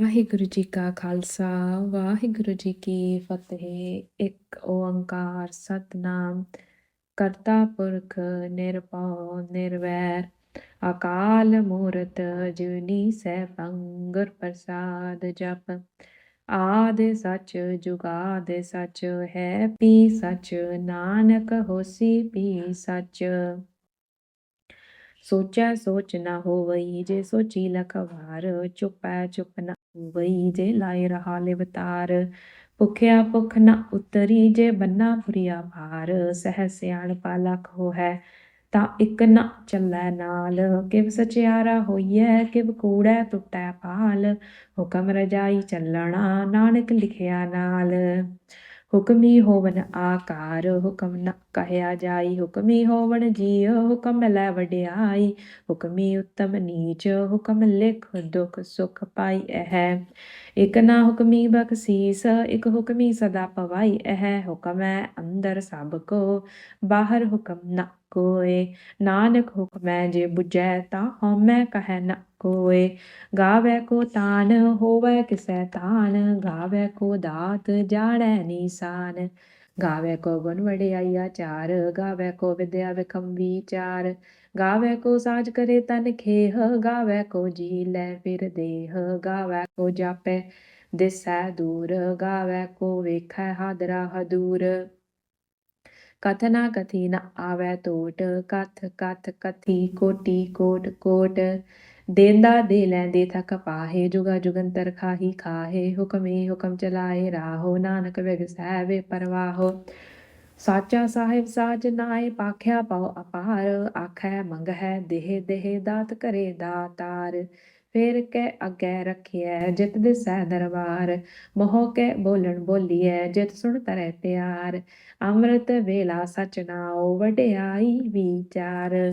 ਵਾਹਿਗੁਰੂ ਜੀ ਕਾ ਖਾਲਸਾ, ਵਾਹਿਗੁਰੂ ਜੀ ਕੀ ਫਤਿਹ। ਇੱਕ ਓੰਕਾਰ ਸਤਨਾਮ, ਕਰਤਾ ਪੁਰਖ ਨਿਰਭਉ ਨਿਰਵੈਰ। ਅਕਾਲ ਮੂਰਤ ਜੁਨੀ ਸੈਭੰ ਗੁਰ ਪ੍ਰਸਾਦ ਜਪ। ਆਦ ਸੱਚ ਜੁਗਾਦ ਸੱਚ, ਹੈ ਪੀ ਸਚ, ਨਾਨਕ ਹੋਸੀ ਪੀ ਸਚ। ਸੋਚੈ ਸੋਚ ਨਾ ਹੋਵਈ, ਜੇ ਸੋਚੀ ਲਖਵਾਰ, ਚੁਪੈ ਚੁਪ ਨਾ ਹੋਵਈ ਜੇ ਲਾਇ ਰਹਾ ਲਿਵਤਾਰ, ਭੁਖਿਆ ਭੁਖ ਨਾ ਉਤਰੀ ਜੇ ਬੰਨਾ ਫੁਰਿਆ ਭਾਰ, ਸਹਿ ਸਿਆਣ ਪਾਲਖ ਹੋਐ ਤਾਂ ਇਕ ਨਾ ਚੱਲੈ ਨਾਲ। ਕਿਵ ਸਚਿਆਰਾ ਹੋਈਐ, ਕਿਵ ਕੂੜੈ ਟੁੱਟੈ ਪਾਲ ਹੁਕਮ ਰਜਾਈ ਚੱਲਣਾ ਨਾਨਕ ਲਿਖਿਆ ਨਾਲ। ਹੁਕਮੀ ਹੋਵਨ ਆਕਾਰ, ਹੁਕਮ ਨ ਕਹਿਆ ਜਾਈ। ਹੁਕਮੀ ਹੋਵਨ ਜੀਅ ਹੁਕਮ ਲੈ ਵਡਿਆਈ। ਹੁਕਮੀ ਉਤਮ ਨੀਚ, ਹੁਕਮ ਲਿਖ ਦੁਖ ਸੁਖ ਪਾਈ ਇਹ। ਇਕ ਨਾ ਹੁਕਮੀ ਬਖਸੀਸ, ਇਕ ਹੁਕਮੀ ਸਦਾ ਪਵਾਈ ਇਹ। ਹੁਕਮ ਹੈ ਅੰਦਰ ਸਭ ਕੋ, ਬਾਹਰ ਹੁਕਮ ਨ ਕੋਏ। ਨਾਨਕ ਹੁਕਮੈ ਜੇ 부ਜੈ ਤਾ ਹਉਮੈ ਕਹੈ ਨ ਕੋਏ, ਗਾਵੇ ਕੋ ਤਾਨ, ਹੋਵੇ ਕਿਸੈ ਤਾਨ, ਗਾਵੇ ਕੋ ਦਾਤ, ਜਾਣੈ ਨੀਸਾਨ ਗਾਵੇ ਕੋ ਗੁਣ ਵਡਿਆਈ ਆਚਾਰ ਗਾਵੇ ਕੋ ਵਿਦਿਆ ਵਿਖਮ ਵਿਚਾਰ। ਗਾਵੇ ਕੋ ਸਾਜ ਕਰੇ ਤਨ ਖੇਹ, ਗਾਵੇ ਕੋ ਜੀ ਲੈ ਫਿਰ ਦੇਹ। ਗਾਵੇ ਕੋ ਜਾਪੈ ਦਿਸੈ ਦੂਰ, ਗਾਵੇ ਕੋ ਵੇਖੈ ਹਾਦਰਾ ਹਦੂਰ। ਕਥਨਾ ਕਥੀ ਨ ਆਵੈ ਟੋਟ ਕਥ ਕਥ ਕਥੀ ਕੋਟੀ ਕੋਟ ਕੋਟ। ਦੇਂਦਾ ਦੇ ਲੈਂਦੇ ਥਕ ਪਾਹੇ, ਜੁਗਾ ਜੁਗੰਤਰ ਖਾਹੀ ਖਾਹੇ, ਹੁਕਮੇ ਹੁਕਮ ਚਲਾਏ ਰਾਹੋ, ਨਾਨਕ ਵਿਗਸੈ ਵੇ ਪਰਵਾਹੋ। ਸਾਚਾ ਸਾਹਿਬ ਸਾਜ ਨਾਏ, ਪਾਖਿਆ ਪਾਉ ਅਪਾਰ, ਆਖੈ ਮੰਗਹਿ ਦੇਹ ਦੇਹ, ਦਾਤ ਕਰੇ ਦਾਤਾਰ। ਫੇਰ ਕੈ ਅੱਗੇ ਰੱਖਿਐ ਜਿਤ ਦਿਸੈ ਦਰਬਾਰ, ਮੋਹ ਕੈ ਬੋਲਣ ਬੋਲੀਐ ਜਿਤ ਸੁਣ ਤਰੈ ਪਿਆਰ। ਅੰਮ੍ਰਿਤ ਵੇਲਾ ਸਚ ਨਾਉ, ਵਡਿਆਈ ਵਿਚਾਰ।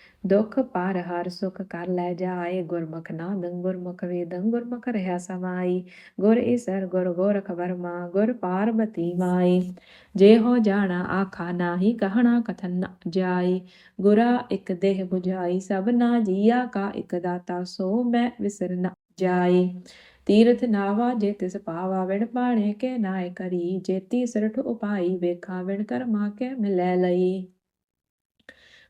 ਦੁਖ ਪਰ ਹਰ ਸੁਖ ਕਰ ਲੈ ਜਾਏ, ਗੁਰਮੁਖ ਨਾ ਗੁਰਮੁਖ ਵੇਦੰ, ਗੁਰਮੁਖ ਰਹਾ ਸਮਾਈ। ਗੁਰ ਈਸਰ ਗੁਰ ਗੋਰਖ ਵਰਮਾ, ਗੁਰ ਪਾਰਬਤੀ ਮਾਈ। ਜੇ ਹੋ ਜਾਣਾ ਆਖਾ ਨਾਹੀ, ਕਹਣਾ ਕਥਨ ਨ ਜਾਈ। ਗੁਰਾ ਇਕ ਦੇਹ 부ਝਾਈ ਸਭ ਨਾ ਜੀਆ ਕਾ ਇਕ ਦਾਤਾ, ਸੋ ਮੈਂ ਵਿਸਰ ਨ ਜਾਈ। ਤੀਰਥ ਨਾਵਾ, ਜੇ ਤਿਸ ਪਾਵਾ ਵਿਣ ਪਾਣੇ ਕੇ ਨਾਇ ਕਰੀ। ਜੇਤੀ ਸਰਠ ਉਪਾਈ, ਵੇਖਾ ਵਿਣ ਕਰਮਾ ਕੇ ਮਿਲੈ ਲਈ।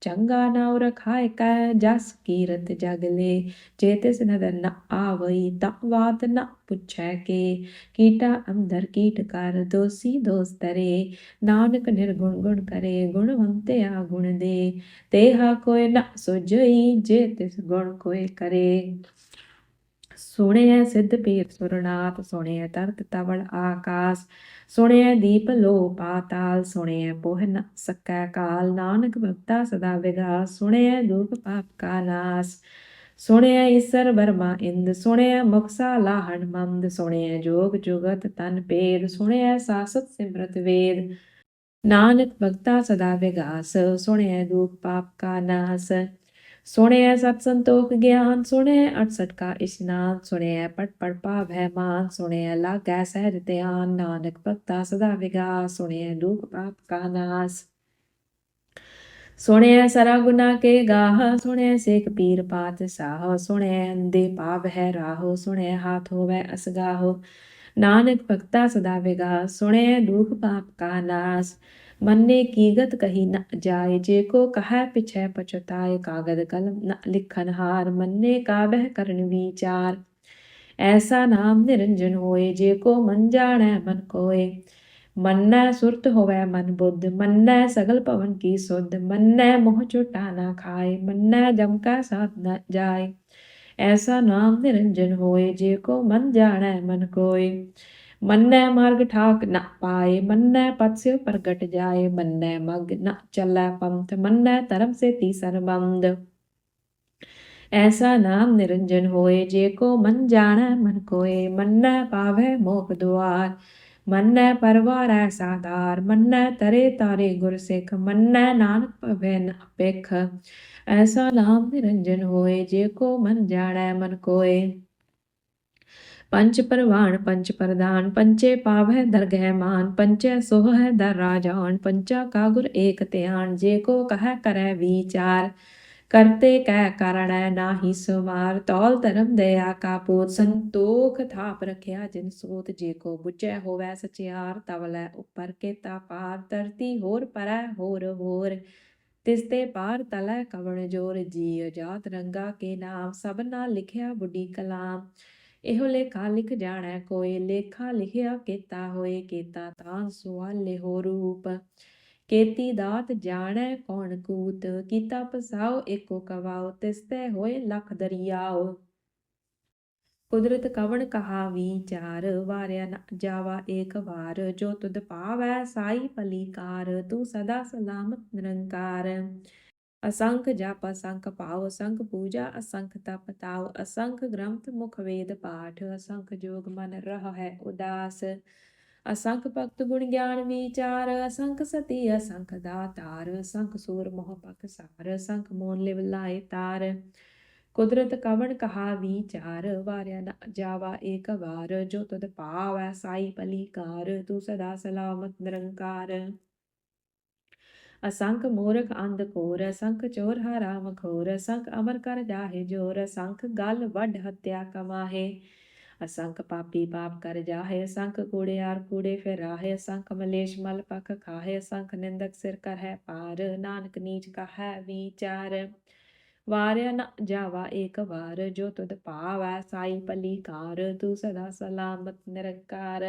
ਚੰਗਾ ਨਾਉ ਰਖਾਇ ਕੈ ਜਸ ਕੀਰਤ ਜਗਲੇ ਜੇ ਤਿਸ ਨਦਰ ਨ ਆਵਈ ਤਾਂ ਬਾਤ ਨ ਪੁੱਛੈ ਕੇ ਕੀਟਾ ਅੰਦਰ ਕੀਟ ਕਰ ਦੋਸੀ ਦੋਸਤਰੇ ਨਾਨਕ ਨਿਰਗੁਣ ਗੁਣ ਕਰੇ ਗੁਣਵੰਤਿਆ ਗੁਣ ਦੇ ਤੇਹਾ ਕੋਇ ਨ ਸੁਜਈ ਜੇ ਤਿਸ ਗੁਣ ਕੋਇ ਕਰੇ ਸੁਣਿਐ ਸਿੱਧ ਪੀਰ ਸੁਰਨਾਥ, ਸੁਣਿਐ ਤਰਤ ਤਵਲ ਆਕਾਸ, ਸੁਣਿਐ ਦੀਪ ਲੋ ਪਾਤਾਲ, ਸੁਣਿਐ ਪੋਹ ਨ ਸਕੈ ਕਾਲ, ਨਾਨਕ ਭਗਤਾ ਸਦਾ ਵਿਗਾਸ, ਸੁਣਿਐ ਦੁਖ ਪਾਪ ਕਾ ਨਾਸ ਸੁਣਿਆ ਈਸਰ ਬਰਮਾ ਇੰਦ ਸੁਣਿਆ ਮੁਕਸਾ ਲਾਹਣ ਮੰਦ, ਸੁਣਿਐ ਜੋਗ ਜੁਗਤ ਤਨ ਪੇਦ ਸੁਣਿਆ ਸਾਸਤ ਸਿਮਰਤ ਵੇਦ, ਨਾਨਕ ਭਗਤਾ ਸਦਾ ਵਿਗਾਸ ਸੁਣਿਆ ਦੁਖ ਪਾਪ ਕਾ ਨਾਸ ਸੁਣਿਐ ਸਤ ਸੰਤੋਖ ਗਿਆਨ ਸੁਣਿਐ 68 ਕਾ ਇਸ਼ਨਾਨ ਸੁਣਿਐ ਪਟ ਪੜ ਪਾਵੈ ਮਾਨ ਸੁਣਿਐ ਲਾਗੈ ਸਹਿਜ ਧਿਆਨ ਨਾਨਕ ਭਗਤਾ ਸਦਾ ਵਿਗਾਸ ਸੁਣਿਐ ਦੁਖ ਪਾਪ ਕਾ ਨਾਸ ਸੁਣਿਆ ਸਰਾ ਗੁਨਾ ਕੇ ਗਾਹ ਸੁਣਿਆ ਸੇਖ ਪੀਰ ਪਾਤ ਸਾਹ ਸੁਣਿਐ ਅੰਦੇ ਪਾਵ ਹੈ ਰਾਹੋ ਸੁਣਿਐ ਹਾਥ ਹੋਵੇ ਅਸਗਾਹੋ ਨਾਨਕ ਭਗਤਾ ਸਦਾ ਵਿਗਾ ਸੁਣਿਆ ਦੁਖ ਪਾਪ ਕਾ ਨਾਸ ਮੰਨੇ ਕੀਗਤ ਕਹੀ ਨ ਜਾਏ, ਜੇ ਕੋ ਕਹੈ ਪਿਛੈ ਪਛਤਾਏ ਕਾਗਦ ਕਲਮ, ਨ ਲਿਖਨ ਹਾਰ ਮੰਨੇ ਕਾਬਹਿ ਕਰਨ ਵਿਚਾਰ। ਐਸਾ ਨਾਮ ਨਿਰੰਜਨ ਹੋਏ, ਜੇ ਕੋ ਮਨ ਜਾਣੈ ਮਨ ਕੋਏ। ਮੰਨੈ ਸੁਰਤ ਹੋਵੇ ਮਨ ਬੁੱਧ, ਮੰਨੈ ਸਗਲ ਪਵਨ ਕੀ ਸੁਧ, ਮੰਨੈ ਮੋਹ ਝੁਟਾ ਨਾ ਖਾਏ, ਮੰਨੈ ਜਮ ਕਾ ਸਾਥ ਨ ਜਾਏ। ਐਸਾ ਨਾਮ ਨਿਰੰਜਨ ਹੋਏ, ਜੇ ਕੋ ਮਨ ਜਾਣੈ ਮਨ ਕੋਏ। ਮੰਨੈ ਮਾਰਗ ਠਾਕ ਨ ਪਾਏ, ਮੰਨੈ ਪਤ ਪ੍ਰਗਟ ਜਾਏ, ਮੰਨੈ ਮਗ ਨ ਚੱਲੈ ਪੰਥ, ਮੰਨੈ ਧਰਮ ਸੇ ਤੀ ਸਰਬੰਧ। ਐਸਾ ਨਾਮ ਨਿਰੰਜਨ ਹੋਏ, ਜੇ ਕੋ ਮਨ ਜਾਣੈ ਮਨ ਕੋਏ, ਮੰਨੈ ਪਾਵੈ ਮੋਖ ਦੁਆਰ। ਮੰਨੈ ਪਰਵਾਰੈ ਸਾਧਾਰ ਮੰਨੈ ਤਰੇ ਤਾਰੇ ਗੁਰ ਸਿੱਖ, ਮੰਨੈ ਨਾਨਕ ਭਵੈ ਨ ਪੇਖ ਐਸਾ ਨਾਮ ਨਿਰੰਜਨ ਹੋਏ, ਜੇ ਕੋ ਮਨ ਜਾਣੈ ਮਨ ਕੋਏ। ਪੰਚ ਪਰਵਾਨ ਪੰਚ ਪ੍ਰਧਾਨ ਪੰਚੇ ਪਾਵੈ ਦਰਗਹਿ ਮਾਨ ਪੰਚੈ ਸੋਹ ਹੈ ਦਰ ਰਾਜਾਨ ਪੰਚਾ ਕਾ ਗੁਰ ਏਕ ਧਿਆਨ, ਜੇ ਕੋ ਕਹੈ ਕਰੈ ਵਿਚਾਰ, ਕਰਤੇ ਕਹਿ ਕਰਣੈ ਨਾਹੀ ਸੁਮਾਰ ਤੌਲ ਧਰਮ ਦਇਆ ਕਾ ਪੂਤ, ਸੰਤੋਖ ਥਾਪ ਰਖਿਆ ਜਿਨ ਸੋਤ, ਜੇ ਕੋ ਬੁਝੈ ਹੋਵੈ ਸਚਿਆਰ ਤਵਲੈ ਉੱਪਰ ਕੇਤਾ ਪਾਰ, ਧਰਤੀ ਹੋਰ ਪਰੈ ਹੋਰ ਹੋਰ, ਤਿਸ ਤੇ ਪਾਰ ਤਲੈ ਕਵਣ ਜੋਰ ਜੀ ਅਜਾਤ ਰੰਗਾ ਕੇ ਨਾਮ, ਸਭਨਾ ਲਿਖਿਆ ਬੁੱਢੀ ਕਲਾਮ ਇਹੋ ਲੇਖਾ ਲਿਖ ਜਾਣਾ ਕੋਏ ਲੇਖਾ ਲਿਖਿਆ ਕੀਤਾ ਹੋਏ, ਕੀਤਾ ਤਾਂ ਸੁਆਲੇ ਹੋ ਰੂਪ। ਕੀਤੀ ਦਾਤ ਜਾਣੈ, ਕੌਣ ਕੂਤ? ਕੀਤਾ ਪਸਾਉ, ਏਕੋ ਕਵਾਉ ਤਿਸ ਹੋਏ ਲਖ ਦਰਿਆਉ। ਕੁਦਰਤ ਕਵਣ ਕਹਾ ਵਿਚਾਰ ਵਾਰਿਆ ਨ ਜਾਵਾ ਏਕ ਵਾਰ। ਜੋ ਤੁਧ ਪਾਵੈ, ਸਾਈ ਪਲੀਕਾਰ ਤੂੰ ਸਦਾ ਸਲਾਮਤ ਨਿਰੰਕਾਰ। ਅਸੰਖ ਜਪ, ਅਸੰਖ ਭਾਵ ਅਸੰਖ ਪੂਜਾ, ਅਸੰਖ ਤਪ ਤਾਵ ਅਸੰਖ ਗ੍ਰੰਥ ਮੁਖ ਵੇਦ ਪਾਠ, ਅਸੰਖ ਜੋਗ ਮਨ ਰਹ ਹੈ ਉਦਾਸ। ਅਸੰਖ ਭਗਤ ਗੁਣ ਗਿਆਨ ਵਿਚਾਰ, ਅਸੰਖ ਸਤੀ, ਅਸੰਖ ਦਾਤਾਰ, ਅਸੰਖ ਸੂਰ ਮੋਹ ਪਕ ਸਾਰ, ਅਸੰਖ ਮੋਨ ਲਿਵ ਲਾਏ ਤਾਰ। ਕੁਦਰਤ ਕਵਣ ਕਹਾ ਵਿਚਾਰ, ਵਾਰਿਆ ਨਾ ਜਾਵਾ ਏਕ ਵਾਰ, ਜੋ ਤੁਧ ਪਾਵੈ ਸਾਈ ਪਲੀਕਾਰ ਤੂੰ ਸਦਾ ਸਲਾਮਤ ਨਿਰੰਕਾਰ। ਅਸੰਖ ਮੂਰਖ ਅੰਧ ਕੋਰ ਅਸੰਖ ਚੋਰ ਹਰਾਮ ਖੋਰ ਅਸੰਖ ਅਮਰ ਕਰ ਜਾਹੇ ਜੋਰ ਅਸੰਖ ਗਲ ਵੱਡ ਹੱਤਿਆ ਕਮਾਹੇ ਅਸੰਖ ਪਾਪੀ ਪਾਪ ਕਰ ਜਾਹੇ ਅਸੰਖ ਕੂੜਿਆਰ ਕੂੜੇ ਫਿਰ ਅਸੰਖ ਮਲੇਸ਼ ਮਲ ਪਖ ਖਾਹੇ ਅਸੰਖ ਨਿੰਦਕ ਸਿਰ ਕਰ ਹੈ ਪਾਰ ਨਾਨਕ ਨੀਚ ਕਹੈ ਵਿਚਾਰ ਵਾਰਿਆ ਨਾ ਜਾਵਾ ਏਕ ਵਾਰ ਜੋ ਤੁਧ ਪਾਵੈ ਸਾਈ ਪਲੀਕਾਰ ਤੂੰ ਸਦਾ ਸਲਾਮਤ ਨਿਰਕਾਰ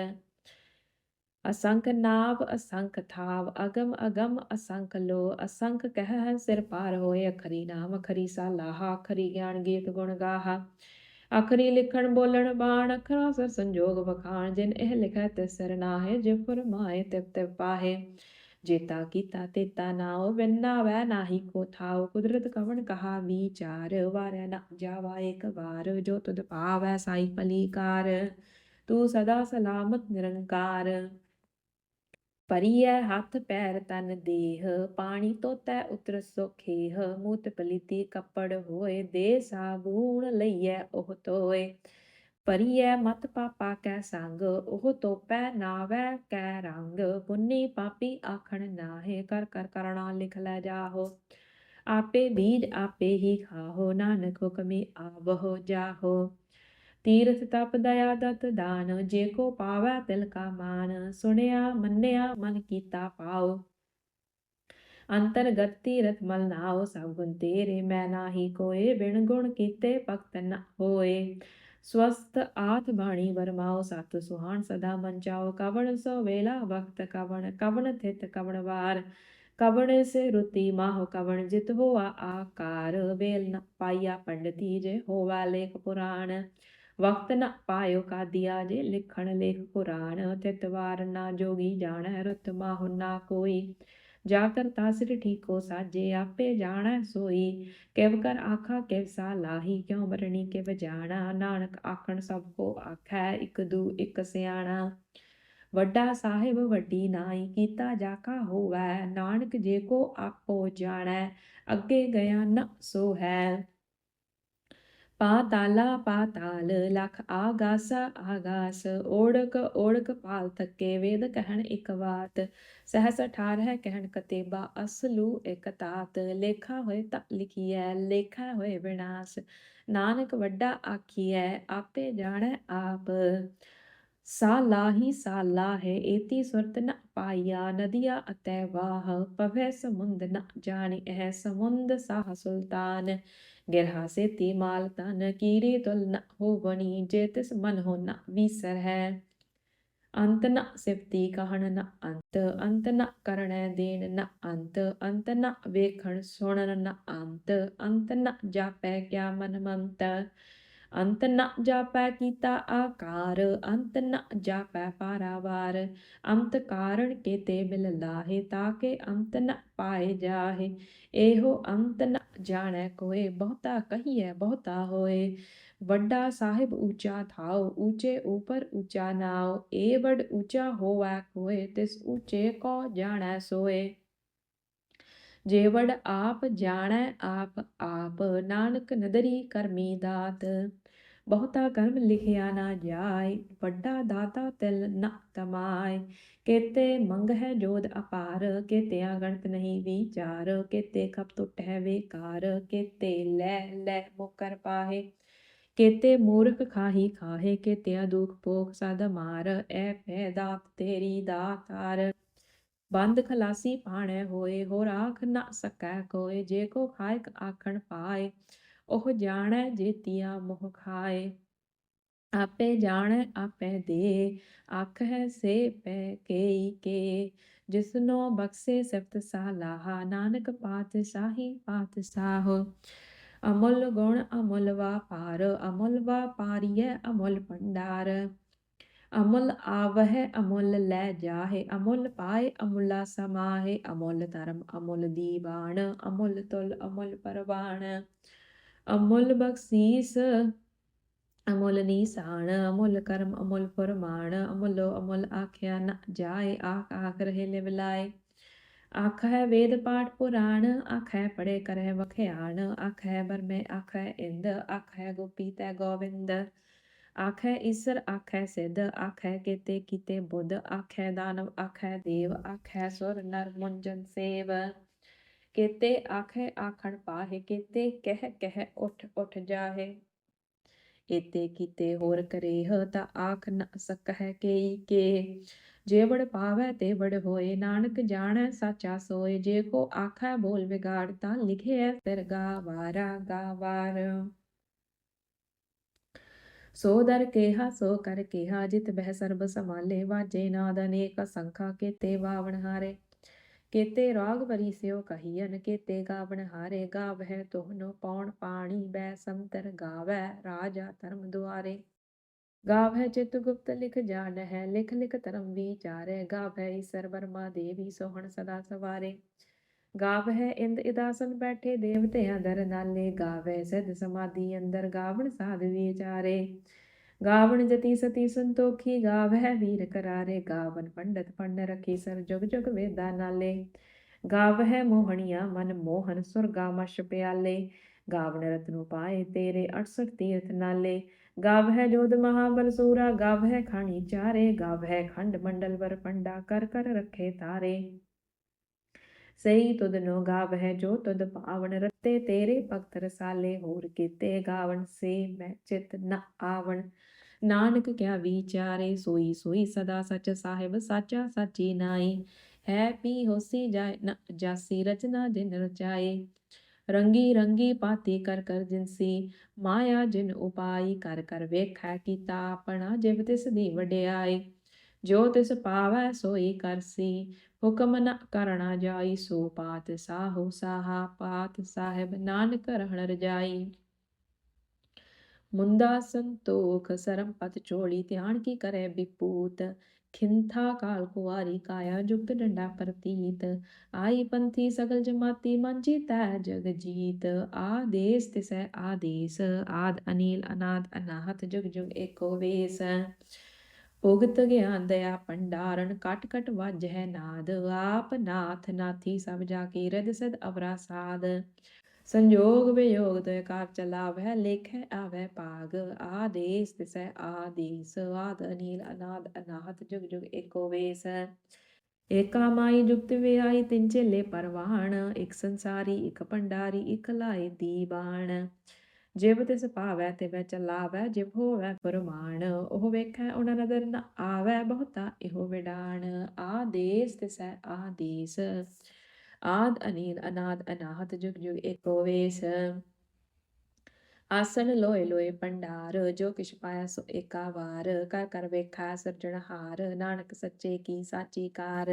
ਅਸੰਖ ਨਾਭ ਅਸੰਖ ਥਾਵ, ਅਗਮ ਅਗਮ, ਅਸੰਖ ਲੋ, ਅਸੰਖ ਕਹਿ ਸਿਰ ਪਾਰ ਹੋਏ, ਅਖਰੀ ਨਾਮ, ਅਖਰੀ ਸਾਲਾਹਾ ਅਖਰੀ ਗਿਆਨ ਗੀਤ ਗੁਣ ਗਾਹਾ। ਅਖਰੀ ਲਿਖਣ ਬੋਲਣ ਬਾਣ, ਅਖਰਾਂ ਸਰ ਸੰਜੋਗ ਵਖਾਣ, ਜਿਨ ਇਹ ਲਿਖੈ ਤੇ ਸਿਰ ਨਾਹੇ, ਜੇ ਫਰਮਾਏ ਤਿਪ ਤਿਪ ਪਾਹੇ। ਜੇਤਾ ਕੀਤਾ ਤੇਤਾ ਨਾਉ, ਬਿਨਾ ਵੈ ਨਾਹੀ ਕੋ ਥਾਉ। ਕੁਦਰਤ ਕਵਣ ਕਹਾ ਵਿਚਾਰ ਵਾਰਿਆ ਨ ਜਾਵਾ ਏਕ ਵਾਰ। ਜੋ ਤੁਧ ਪਾਵੈ ਸਾਈ ਪਲੀਕਾਰ ਤੂੰ ਸਦਾ ਸਲਾਮਤ ਨਿਰੰਕਾਰ। ਪਰੀਐ, ਹੱਥ ਪੈਰ ਤਨ ਦੇਹ, ਪਾਣੀ ਤੋਤੈ ਉਤਰ ਸੋਖੇਹ, ਮੂਤ ਪਲੀਤੀ ਕੱਪੜ ਹੋਏ, ਦੇ ਸਾਬੂਣ ਲਈਐ ਉਹ ਤੋਏ। ਪਰੀਐ, ਮਤ ਪਾਪਾ ਕੈ ਸੰਗ, ਉਹ ਤੋਪੈ ਨਾਵੈ ਕੈ ਰੰਗ। ਪੁੰਨੀ ਪਾਪੀ ਆਖਣ ਨਾਹੇ, ਕਰ ਕਰ ਕਰਣਾ ਲਿਖ ਲੈ ਜਾਹੋ। ਆਪੇ ਬੀਜ ਆਪੇ ਹੀ ਖਾਹੋ, ਨਾਨਕ ਹੁਕਮੀ ਆਵਹੋ ਜਾਹੋ। ਤੀਰਥ ਤਪ ਦਇਆ ਦਤ ਦਾਨ, ਜੇ ਕੋ ਪਾਵੈ ਤਿਲ ਕਾ ਮਾਨ, ਸੁਣਿਆ ਮੰਨਿਆ ਮਨ ਕੀਤਾ ਪਾਉ ਅੰਤਰਗਤ ਤੀਰਥ ਮਲ ਨਾਉ, ਸਭ ਗੁਣ ਤੇਰੇ, ਮੈਂ ਨਾਹੀ ਕੋਏ, ਬਿਨ ਗੁਣ ਕੀਤੇ ਭਗਤ ਨ ਹੋਏ। ਸਵਸਤ ਆਤ ਬਾਣੀ ਵਰਮਾਓ ਸਤ ਸੁਹਾਣ ਸਦਾ ਮਨ ਚਾਓ ਕਵਣ ਸੋ ਵੇਲਾ ਵਕਤ ਕਵਣ ਕਵਣ ਥਿਤ ਕਵਣ ਵਾਰ। ਕਵਣ ਸੇ ਰੁਤੀ ਮਾਹ, ਕਵਣ ਜਿਤ ਹੋਆ ਆਕਾਰ। ਵੇਲ ਨ ਪਾਈਆ ਪੰਡਤੀ ਜੇ ਹੋਵਾ ਲੇਖ ਪੁਰਾਣ। ਵਕਤ ਨ ਪਾਇਓ ਕਾਦੀਆ ਜੇ, ਲਿਖਣ ਲੇਖ ਪੁਰਾਣ ਤਿਤਵਾਰ ਨਾ ਜੋਗੀ ਜਾਣੈ, ਰਤ ਮਾਹੁ ਨਾ ਕੋਈ। ਜਾ ਕਰਤਾ ਸਿਰ ਠੀਕੋ ਸਾਜੇ, ਆਪੇ ਜਾਣੈ ਸੋਈ। ਕਿਵ ਕਰ ਆਖਾ, ਕਿਵ ਸਾ ਲਾਹੀ, ਕਿਉ ਮਰਣੀ ਕਿਵ ਜਾਣਾ? ਨਾਨਕ ਆਖਣ, ਸਭ ਕੋ ਆਖੈ, ਇਕ ਦੂ, ਇਕ ਸਿਆਣਾ। ਵੱਡਾ ਸਾਹਿਬ ਵੱਡੀ ਨਾਈ, ਕੀਤਾ ਜਾਕਾ ਹੋਵੈ। ਨਾਨਕ ਜੇ ਕੋ ਆਪੋ ਜਾਣੈ, ਅੱਗੇ ਗਿਆ ਨ ਸੋ ਹੈ ਪਾਤਾਲਾ ਪਾਤਾਲ ਲਖ ਆਗਾਸ ਆਗਾਸ ਓੜਕ ਓੜਕ ਪਾਲ ਥੱਕੇ ਵੇਦ ਕਹਿਣ ਇਕ ਬਾਤ ਸਹਸ ਠਾਰ ਹੈ ਕਹਿਣ ਕਤੇਬਾ ਅਸਲੂ ਇਕ ਤਾਤ ਲੇਖਾ ਹੋਏ ਤਾਂ ਲਿਖੀਐ ਲੇਖਾ ਹੋਏ ਵਿਨਾਸ਼ ਨਾਨਕ ਵੱਡਾ ਆਖੀਐ ਆਪੇ ਜਾਣੈ ਆਪ ਸਾਲਾਹੀ ਸਾਲਾਹੇ ਏਤੀ ਸੁਰਤ ਨ ਪਾਇਆ ਨਦੀਆ ਅਤੈ ਵਾਹ ਪਵੈ ਸਮੁੰਦ ਨ ਜਾਣੀ ਇਹ ਸਮੁੰਦ ਸਾਹ ਸੁਲਤਾਨ ਗਿਰਹਾ ਸੇ ਤੀ ਮਾਲ ਤਨ ਕੀਰੇ ਤੁਲ ਨ ਹੋਵਣੀ, ਜੇ ਤਿਸ ਮਨ ਹੋ ਨ ਵਿਸਰ ਹੈ। ਅੰਤ ਨ ਸਿਫਤੀ ਕਹਣ ਨ ਅੰਤ ਅੰਤ ਨ ਕਰਣੈ ਦੇਣ ਨ ਅੰਤ ਅੰਤ ਨ ਵੇਖਣ ਸੁਣਨ ਨ ਅੰਤ ਅੰਤ ਨ ਜਾਪੈ ਕਿਆ ਮਨ ਮੰਤ ਅੰਤ ਨ ਜਾਪੈ ਕੀਤਾ ਆਕਾਰ, ਅੰਤ ਨ ਜਾਪੈ ਪਾਰਾਵਾਰ। ਅੰਤ ਕਾਰਣ ਕੇਤੇ ਮਿਲ ਲਾਹੇ ਤਾਕੇ ਅੰਤ ਨ ਪਾਏ ਜਾਹੇ। ਇਹੋ ਅੰਤ ਨ ਜਾਣੈ ਕੋਏ, ਬਹੁਤਾ ਕਹੀਐ, ਬਹੁਤਾ ਹੋਏ। ਵੱਡਾ ਸਾਹਿਬ ਊਚਾ ਥਾਉ, ਊਚੇ ਉਪਰ ਉੱਚਾ ਨਾਉ। ਏ ਵਡ ਊਚਾ ਹੋਵੈ ਕੋਏ, ਤਿਸ ਊਚੇ ਕੋ ਜਾਣੈ ਸੋਏ। ਜੇਵੜ ਆਪ ਜਾਣੈ ਆਪ ਆਪ, ਨਾਨਕ ਨਦਰੀ ਕਰਮੀ ਦਾਤ। ਬਹੁਤਾ ਕਰਮ ਲਿਖਿਆ ਨਾ ਜਾਏ, ਵੱਡਾ ਦਾਤਾ ਤਿਲ ਨ ਤਮਾਏ ਕੇਤੇ ਮੰਗ ਹੈ ਜੋਦ ਅਪਾਰ ਕੇਤਿਆ ਗਣਤ ਨਹੀਂ ਵਿਚਾਰ, ਕੇਤੇ ਖਪ ਟੁੱਟ ਹੈ ਵੇਕਾਰ, ਕੇਤੇ ਲੈ ਲੈ ਮੁਕਰ ਪਾਹੇ। ਕੇਤੇ ਮੂਰਖ ਖਾਹੀ ਖਾਹੇ, ਕੇਤਿਆ ਦੁਖ ਭੋਗ ਸਦ ਮਾਰ, ਐ ਪੈ ਦਾਤ ਤੇਰੀ ਦਾਤਾਰ ਬੰਦ ਖਲਾਸੀ ਪਾਣੈ ਹੋਏ, ਹੋਰ ਆਖ ਨਾ ਸਕੈ ਕੋਏ, ਜੇ ਕੋ ਖਾਇਕ ਆਖਣ ਪਾਏ। ਉਹ ਜਾਣੈ ਜੇਤੀਆ ਮੋਹ ਖਾਏ। ਆਪੇ ਜਾਣੈ, ਆਪੇ ਦੇ। ਆਖੈ ਸੇ ਪੈ ਕੇਈ ਕੇ। ਜਿਸਨੋ ਬਖਸ਼ੇ ਸਬਤ ਸਾਲਾਹਾ ਨਾਨਕ ਪਾਤਸ਼ਾਹੀ ਪਾਤਸ਼ਾਹ ਅਮੁੱਲ ਗੁਣ ਅਮੁੱਲ ਵਾਪਾਰ। ਅਮੁੱਲ ਵਾਪਾਰੀਐ ਅਮੁੱਲ ਭੰਡਾਰ। ਅਮੁੱਲ ਆਵਹਿ ਅਮੁੱਲ ਲੈ ਜਾਹੇ। ਅਮੁੱਲ ਪਾਏ ਅਮੁੱਲਾ ਸਮਾਹੇ। ਅਮੁੱਲ ਧਰਮ ਅਮੁੱਲ ਦੀਵਾਨ। ਅਮੁੱਲ ਤੁਲ ਅਮੁੱਲ ਪਰਵਾਣ ਅਮੁੱਲ ਬਖਸ਼ੀਸ ਅਮੁੱਲ ਨੀਸਾਨ ਅਮੁੱਲ ਕਰਮ ਅਮੁੱਲ ਫਰਮਾਨ ਅਮੁੱਲੋ ਅਮੁੱਲ ਆਖਿਆ ਨ ਜਾਏ ਆਖ ਆਖ ਰਹੇ ਲਿਵ ਲਾਏ ਆਖੈ ਵੇਦ ਪਾਠ ਪੁਰਾਣ ਆਖੈ ਪੜੇ ਕਰੈ ਵਖਿਆਣ ਆਖੈ ਬਰਮੇ ਆਖੈ ਇੰਦ ਆਖੈ ਗੋਪੀ ਤੈ ਗੋਵਿੰਦ ਆਖੈ ਈਸਰ ਆਖੈ ਸਿੱਧ ਆਖੈ ਕੀਤੇ ਕੀਤੇ ਬੁੱਧ ਆਖੈ ਦਾਨਵ ਆਖੈ ਦੇਵ ਆਖੈ ਸੁਰ ਨਰ ਮੁੰਜਨ ਸੇਵ ਕੀਤੇ ਆਖੈ ਆਖਣ ਪਾਹੇ, ਕੀਤੇ ਕਹਿ ਕਹਿ ਉਠ ਉਠ ਜਾਹੇ। ਏਤੇ ਕੀਤੇ ਹੋਰ ਕਰੇਹ ਤਾਂ ਆਖ ਨ ਸਕਹਿ ਕੇਈ ਕੇ। ਜੇ ਵੜ ਪਾਵੈ ਤੇ ਵੜ ਹੋਏ, ਨਾਨਕ ਜਾਣੈ ਸਾਚਾ ਸੋਏ। ਜੇ ਕੋ ਆਖੈ ਬੋਲ ਵਿਗਾੜ ਤਾਂ ਲਿਖਿਐ ਫਿਰ ਵਾਰਾ ਗਾਵਾਰ। ਸੋ ਦਰ ਕੇਹਾ, ਸੋ ਕਰ ਕੇਹਾ, ਜਿਤ ਬਹਿ ਸਰਬ ਸਮਾਲੇ ਵਾਜੇ ਨਾਦ ਅਨੇਕ ਸੰਖਾ ਕੇਤੇ ਵਾਵਣ ਹਾਰੇ। ਕੇਤੇ ਰਾਗ ਵਰੀ ਸਿਓ ਕਹੀਨ ਕੇਤੇ ਗਾਵਣ ਹਾਰੇ ਗਾਵਹਿ ਤੋਹਨੋ ਪੌਣ ਪਾਣੀ ਬੈ ਸੰਤਰ ਗਾਵੈ, ਰਾਜਾ ਧਰਮ ਦੁਆਰੇ। ਗਾਵਹਿ ਚਿਤ ਗੁਪਤ ਲਿਖ ਜਾਣ ਹੈ, ਲਿਖ ਲਿਖ ਧਰਮ ਵਿਚਾਰੇ। ਗਾਵਹਿ ਈਸਰ ਵਰਮਾ ਦੇਵੀ ਸੋਹਣ ਸਦਾ ਸਵਾਰੇ। ਗਾਵਹਿ ਇੰਦ ਇਦਾਸਨ ਬੈਠੇ ਦੇਵਤਿਆਂ ਦਰ ਨਾਲੇ। ਗਾਵੈ ਸਿਧ ਸਮਾਧੀ ਅੰਦਰ ਗਾਵਣ ਸਾਧ ਵਿਚਾਰੇ। ਗਾਵਣ ਜਤੀ ਸਤੀ ਸੰਤੋਖੀ ਗਾਵਹਿ ਵੀਰ ਕਰਾਰੇ, ਗਾਵਨ ਪੰਡਤ ਪੰਡ ਰਖੀ ਸਰ ਜੁਗ ਜੁਗ ਵੇਦਾ ਨਾਲੇ। ਗਾਵਹਿ ਮੋਹਣੀਆਂ ਮਨ ਮੋਹਨ ਸੁਰਗਾ ਪਿਆਲੇ। ਗਾਵਣ ਰਤਨੁ ਪਾਏ ਤੇਰੇ 68 ਤੀਰਥ ਨਾਲੇ। ਗਾਵਹਿ ਜੋਧ ਮਹਾਬਲ ਸੂਰਾ, ਗਾਵਹਿ ਖਾਣੀ ਚਾਰੇ। ਗਾਵਹਿ ਖੰਡ ਮੰਡਲ ਵਰ ਪੰਡਾ ਕਰ ਕਰ ਰੱਖੇ ਤਾਰੇ। ਸਈ ਤੁਧ ਨੋ ਗਾਵਹਿ ਜੋ ਤੁਧ ਪਾਵਨ ਰਤੇ, ਤੇਰੇ ਭਗਤ ਰਸਾਲੇ ਹੋਰ ਕੀਤੇ ਗਾਵਣ ਸੇ ਮੈਂ ਚਿਤ ਨ ਆਵਣ। ਨਾਨਕ ਕਿਆ ਵਿਚਾਰੇ ਸੋਈ ਸੋਈ ਸਦਾ ਸਚ ਸਾਹਿਬ ਸਾਚਾ ਸਾਚੀ ਨਾਈ ਹੈ ਪੀ ਹੋਸੀ ਜਾਏ ਜਾਸੀ ਰਚਨਾ ਜਿਨ ਰਚਾਏ। ਰੰਗੀ ਰੰਗੀ ਪਾਤੀ ਕਰ ਕਰ ਜਿਨਸੀ ਮਾਇਆ ਜਿਨ ਉਪਾਈ ਕਰ ਕਰ ਵੇਖੈ ਕੀਤਾ ਆਪਣਾ ਜਿਵ ਤਿਸ ਦੀ ਵਡਿਆਈ। ਜੋ ਤਿਸ ਪਾਵੈ ਸੋਈ ਕਰਸੀ ਹੁਕਮ ਨ ਕਰਣਾ ਜਾਈ ਸੋ ਪਾਤ ਸਾਹੋ ਸਾਹਾ ਪਾਤ ਸਾਹਿਬ ਨਾਨਕ ਰਹਿਣ ਰਜਾਈ। ਮੁੰਦਾ ਸੰਤੋਖ ਸਰਮ ਪਤ ਚੋਲੀ ਧਿਆਨ ਕੀ ਕਰੇ ਵਿਪੂਤ ਖਿੰਥਾ ਕਾਲ ਕੁਵਾਰੀ ਕਾਇਆ ਜੁਗਤ ਡੰਡਾ ਪ੍ਰਤੀਤ। ਆਈ ਪੰਥੀ ਸਗਲ ਜਮਾਤੀ ਮਨ ਜੀਤੈ ਜਗ ਜੀਤ। ਆਦੇਸ ਤਿਸੈ ਆਦੇਸ, ਆਦ ਅਨੀਲ ਅਨਾਦ ਅਨਾਹਤ ਜੁਗ ਜੁਗ ਏਕੋ ਵੇਸ। ਉਗਤ ਗਿਆਨ ਦਇਆ ਭੰਡਾਰਨ, ਕਟ ਕਟ ਵੱਜ ਹੈ ਨਾਦ। ਆਪ ਨਾਥ ਨਾਥੀ ਸਭ ਜਾ ਕੇ ਰਦ ਸਦ ਅਵਰਾ ਸਾਧ ਸੰਜੋਗ ਵਿਯੋਗ ਤੇ ਕਾਰ ਚਲਾਵੈ ਲੇਖੈ ਆਵੈ ਭਾਗ, ਆਦੇਸ ਤਿਸੈ ਆਦੀਸ, ਆਦ ਅਨੀਲ, ਅਨਾਦ ਅਨਾਹਤ ਜੁਗ ਜੁਗ ਏਕੋ ਵੇਸ। ਏਕਾ ਮਾਈ ਜੁਗਤ ਵਿਆਈ ਤਿੰਨ ਚੇਲੇ ਪਰਵਾਣ, ਇੱਕ ਸੰਸਾਰੀ, ਇੱਕ ਭੰਡਾਰੀ, ਇੱਕ ਲਾਏ ਦੀਵਾਨ। ਜਿਵ ਤਿਸ ਭਾਵੈ ਤੇ ਵੈ ਚਲਾਵੈ ਜਿਵ ਹੋਵੈ ਪਰਮਾਣ ਉਹ ਵੇਖੈ ਉਨ ਨਦਰ ਨ ਆਵੈ ਬਹੁਤਾ ਇਹੋ ਵਿਡਾਣ ਆਦੇਸ ਤਿਸੈ ਆਦੇਸ। ਆਦ ਅਨੀਲ ਅਨਾਦ ਅਨਾਹਤ ਜੁਗ ਜੁਗ ਏਕੋ ਵੇਸ। ਆਸਣ ਲੋਏ ਲੋਏ ਭੰਡਾਰ ਜੋ ਕਿਛ ਪਾਇਆ ਸੋ ਏਕਾ ਵਾਰ। ਕਰ ਕਰ ਵੇਖਾ ਸਿਰਜਣਹਾਰ ਨਾਨਕ ਸੱਚੇ ਕੀ ਸਾਚੀ ਕਾਰ।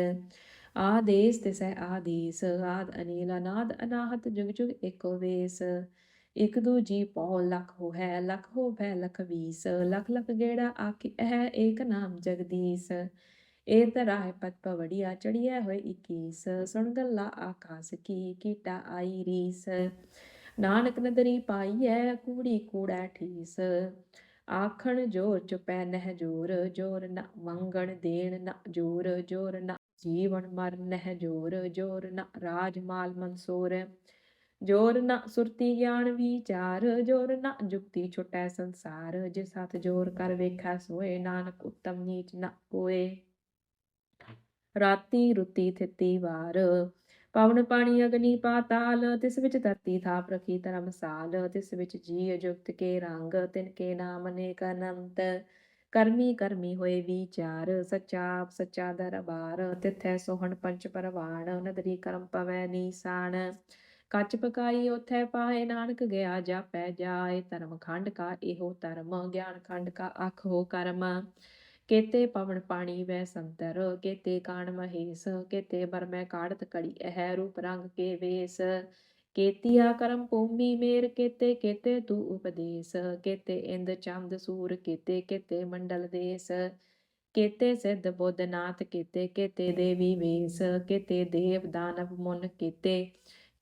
ਆਦੇਸ ਤਿਸੈ ਆਦੇਸ, ਆਦ ਅਨੀਲ ਅਨਾਦ ਅਨਾਹਤ ਜੁਗ ਜੁਗ ਏਕੋ ਵੇਸ। ਇਕ ਦੂਜੀ ਪਉ ਲੱਖ ਹੋਇ ਲੱਖ ਹੋਵੈ ਲਖ ਵੀਸ। ਲਖ ਲਖ ਗੇੜਾ ਆਖੀ ਹੈ ਏਕ ਨਾਮ ਜਗਦੀਸ਼। ਇਹ ਤਰਾ ਹੈ ਪਤ ਪਵੜੀਆ ਚੜੀਐ ਹੋਏ 21 ਸੁਣ ਗੱਲਾ ਆਕਾਸ ਕੀ ਆਈ ਰੀਸ। ਨਾਨਕ ਨਦਰੀ ਪਾਈਐ ਕੂੜੀ ਕੂੜਾ ਠੀਸ। ਆਖਣ ਜੋਰ ਚੁਪੈ ਨਹਿ ਜੋਰ ਜੋਰ ਨ ਮੰਗਣ ਦੇਣ ਨ ਜੋਰ ਜੋਰ ਨ ਜੀਵਨ ਮਰਨ ਨਹਿ ਜੋਰ ਜੋਰ ਨ ਰਾਜ ਮਾਲ ਮਨਸੋਰ। ਜੋਰ ਨ ਸੁਰਤੀ ਗਿਆਨ ਵਿਚਾਰ, ਜੋਰ ਨ ਜੁਗਤੀ ਛੁਟੈ ਸੰਸਾਰ। ਜਿਸ ਹੱਥ ਜੋਰ ਕਰ ਵੇਖੈ ਸੋਏ, ਨਾਨਕ ਉਤਮ ਨੀਚ ਨ ਕੋਏ ਰਾਤੀ ਰੁਤੀ ਥਿਤੀ ਵਾਰ। ਪਵਨ ਪਾਣੀ ਅਗਨੀ ਪਾਤਾਲ ਤਿਸ ਵਿੱਚ ਧਰਤੀ ਥਾਪ ਰਖੀ ਧਰਮ ਸਾਲ ਤਿਸ ਵਿੱਚ ਜੀ ਅਜੁਗਤ ਕੇ ਰੰਗ, ਤਿਨ ਕੇ ਨਾਮ ਅਨੇਕ ਅਨੰਤ। ਕਰਮੀ ਕਰਮੀ ਹੋਏ ਵਿਚਾਰ, ਸੱਚਾ ਸੱਚਾ ਦਰਬਾਰ, ਤਿਥੈ ਸੋਹਣ ਪੰਚ ਪਰਵਾਣ, ਨਦਰੀ ਕਰਮ ਪਵੈ ਨੀਸਾਨ ਕੱਚ ਪਕਾਈ ਉਥੈ ਪਾਏ, ਨਾਨਕ ਗਿਆ ਜਾਪੈ ਜਾਏ, ਧਰਮ ਖੰਡ ਕਾ ਇਹੋ ਧਰਮ, ਗਿਆਨ ਖੰਡ ਕਾ ਅਖ ਹੋ ਕਰਮ। ਕੇਤੇ ਪਵਨ ਪਾਣੀ ਵੈ ਸੰਤਰ, ਕੇਤੇ ਕਾਣ ਮਹੇਸ, ਕੇਤੇ ਬਰਮੈ ਕਾੜਤ ਕੜੀ ਇਹ ਰੂਪ ਰੰਗ ਕੇ ਵੇਸ। ਕੇਤੀਆ ਕਰਮ ਭੂਮੀ ਮੇਰ ਕੇਤੇ ਕੇਤੇ ਤੂ ਉਪਦੇਸ। ਕੇਤੇ ਇੰਦ ਚੰਦ ਸੂਰ ਕੇਤੇ ਕੇਤੇ ਮੰਡਲ ਦੇਸ। ਕੇਤੇ ਸਿੱਧ ਬੁੱਧ ਨਾਥ ਕੇਤੇ ਕੇਤੇ ਦੇਵੀ ਵੇਸ। ਕੇਤੇ ਦੇਵ ਦਾਨਵ ਮੁਨ ਕੇਤੇ।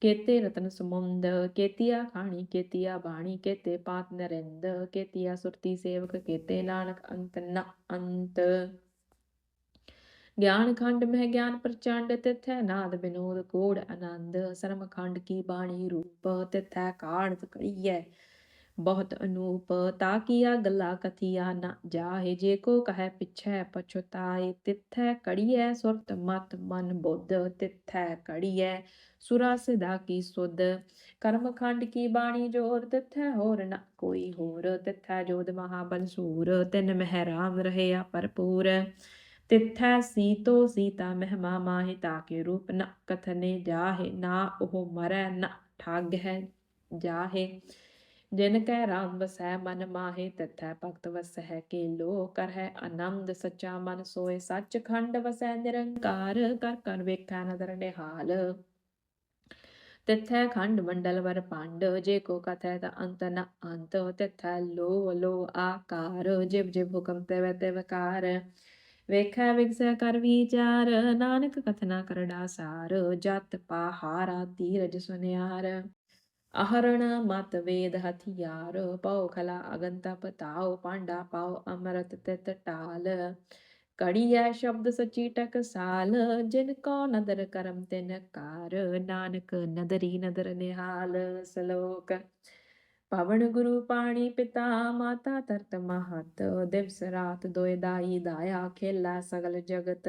ਕੇਤੇ ਰਤਨ ਸਮੁੰਦ ਕੇਤੀਆ ਖਾਣੀ ਕੇਤੀਆ ਬਾਣੀ ਕੇਤੇ ਪਾਤ ਨਰਿੰਦ ਕੇਤੀਆ ਸੁਰਤੀ ਸੇਵਕ ਕੇਤੇ ਨਾਨਕ ਅੰਤ ਨ ਅੰਤ ਗਿਆਨ ਖੰਡ ਮਹਿ ਗਿਆਨ ਪ੍ਰਚੰਡ ਤਿਥੈ ਨਾਦ ਬਿਨੋਦ ਕੋੜ ਆਨੰਦ ਸਰਮ ਖੰਡ ਕੀ ਬਾਣੀ ਰੂਪ ਤਿਥੈ ਕਾਣ ਕੜੀਐ ਬਹੁਤ ਅਨੂਪ, ਤਾ ਕੀਆ ਗੱਲਾ ਕਥੀਆ ਨ ਜਾਹੇ, ਜੇ ਕੋ ਕਹੈ ਪਿਛੈ ਪਛੁਤਾਏ ਤਿਥੈ ਕੜੀਐ ਸੁਰਤ ਮਤ ਮਨ ਬੁੱਧ, ਤਿਥੈ ਕੜੀਐ ਸੁਰਾ ਸਿਧਾ ਕੀ ਸੁਧ, ਕਰਮ ਖੰਡ ਕੀ ਬਾਣੀ ਜੋਰ, ਤਿਥੈ ਹੋਰ ਨ ਕੋਈ ਹੋਰ, ਤਿਥੈ ਜੋਦ ਮਹਾਬਲ ਸੂਰ, ਤਿਨ ਮਹਿ ਰਾਮ ਰਹਿਆ ਭਰਪੂਰ, ਤਿਥੈ ਸੀਤੋ ਸੀਤਾ ਮਹਿਮਾ ਮਾਹਿ, ਤਾ ਕੇ ਰੂਪ ਨ ਕਥਨੇ ਜਾਹੇ, ਨਾ ਉਹ ਮਰੈ ਨ ਠੱਗ ਹੈ ਜਾਹੇ। ਜਿਨ ਕੈ ਰਾਮ ਵਸੈ ਮਨ ਮਾਹੇ, ਤਥੈ ਭਗਤ ਵਸੈ ਕੇ ਲੋ ਹੈ ਆਨੰਦ ਸੱਚਾ ਮਨ ਸੋਏ ਸੱਚ ਖੰਡ ਵਸੈ ਨਿਰੰਕਾਰ, ਕਰ ਕਰ ਵੇਖੈ ਨਦਰ ਨਿਹਾਲ। ਤਿਥੈ ਖੰਡ ਮੰਡਲ ਵਰ ਪੰਡ, ਜੇ ਕੋ ਕਥੈ ਤਾ ਅੰਤ ਨ ਅੰਤ। ਤਿਥੈ ਲੋ ਲੋ ਆਕਾਰ, ਜਿਵ ਜਿਵ ਹੁਕਮ ਤੈ ਤੈ ਵਕਾਰ ਵੇਖੈ ਵਿਗਸੈ ਕਰ ਵਿਚਾਰ, ਨਾਨਕ ਕਥਨਾ ਕਰੜਾ ਸਾਰ। ਜਤ ਪਹਾਰਾ ਧੀਰਜ ਸੁਨਿਆਰ। ਅਹਰਣ ਮਤ ਵੇਦ ਹਥਿਆਰ, ਪਉ ਖਲਾ ਅਗਨ ਤਪ ਤਾਉ ਪਾਂਡਾ ਪਾਉ ਅਮਰਤ ਤਿਤ ਟਾਲ। ਕੜੀਐ ਸ਼ਬਦ ਸਚੀ ਟਕਸਾਲ, ਜਿਨ ਕੋ ਨਦਰ ਕਰਮ ਤਿਨ ਕਾਰ। ਨਾਨਕ ਨਦਰੀ ਨਦਰ ਨਿਹਾਲ ਸ਼ਲੋਕ। ਪਵਨ ਗੁਰੂ ਪਾਣੀ ਪਿਤਾ, ਮਾਤਾ ਤਰਤ ਮਹਤ। ਦਿਵਸ ਰਾਤ ਦੋਇ ਦਾਈ ਦਾਇਆ ਖੇਲਾ ਸਗਲ ਜਗਤ।